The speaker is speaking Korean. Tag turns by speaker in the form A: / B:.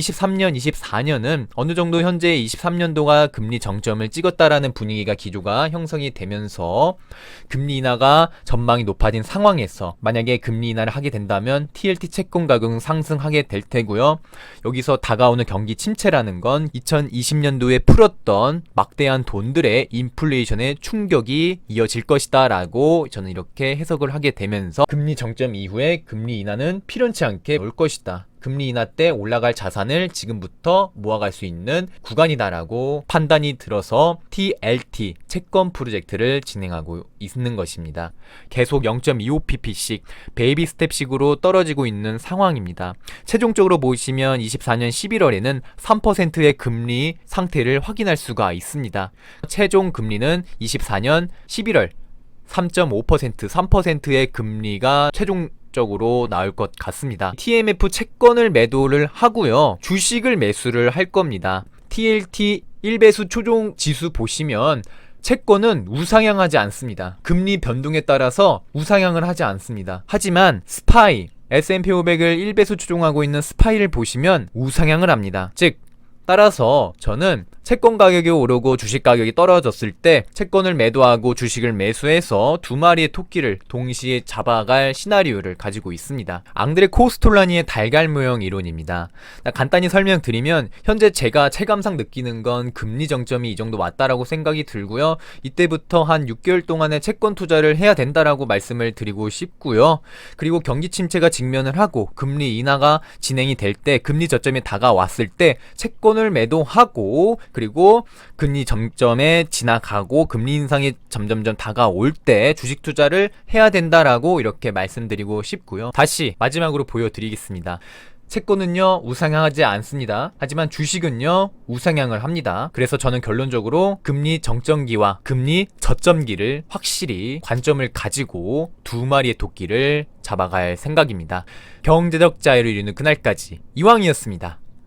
A: 23년, 24년은 어느 정도 현재 23년도가 금리 정점을 찍었다라는 분위기가 기조가 형성이 되면서 금리 인하가 전망이 높아진 상황에서 만약에 금리 인하를 하게 된다면 TLT 채권 가격은 상승하게 될 테고요. 여기서 다가오는 경기 침체라는 건 2020년도에 풀었던 막대한 돈들의 인플레이션의 충격이 이어질 것이다라고 저는 이렇게 해석을 하게 되면서 금리 정점 이후에 금리 인하는 필연치 않게 올 것이다. 금리 인하 때 올라갈 자산을 지금부터 모아갈 수 있는 구간이다라고 판단이 들어서 TLT 채권 프로젝트를 진행하고 있는 것입니다. 계속 0.25pp씩 베이비 스텝식으로 떨어지고 있는 상황입니다. 최종적으로 보시면 24년 11월에는 3%의 금리 상태를 확인할 수가 있습니다. 최종 금리는 24년 11월 3.5% 3%의 금리가 최종 적으로 나올 것 같습니다. TMF 채권을 매도를 하고요. 주식을 매수를 할 겁니다. TLT 1배수 초종 지수 보시면 채권은 우상향하지 않습니다. 금리 변동에 따라서 우상향을 하지 않습니다. 하지만 스파이 S&P 500을 1배수 추종하고 있는 스파이를 보시면 우상향을 합니다. 즉 따라서 저는 채권 가격이 오르고 주식 가격이 떨어졌을 때 채권을 매도하고 주식을 매수해서 두 마리의 토끼를 동시에 잡아갈 시나리오를 가지고 있습니다. 앙드레 코스톨라니의 달걀 모형 이론입니다. 간단히 설명드리면 현재 제가 체감상 느끼는 건 금리 정점이 이 정도 왔다라고 생각이 들고요. 이때부터 한 6개월 동안의 채권 투자를 해야 된다라고 말씀을 드리고 싶고요. 그리고 경기 침체가 직면을 하고 금리 인하가 진행이 될 때 금리 저점이 다가왔을 때 채권을 매도하고 그리고 금리 점점에 지나가고 금리 인상이 점점점 다가올 때 주식 투자를 해야 된다라고 이렇게 말씀드리고 싶고요. 다시 마지막으로 보여드리겠습니다. 채권은요 우상향하지 않습니다. 하지만 주식은요 우상향을 합니다. 그래서 저는 결론적으로 금리 정점기와 금리 저점기를 확실히 관점을 가지고 두 마리의 토끼를 잡아갈 생각입니다. 경제적 자유를 이루는 그날까지 이왕이었습니다.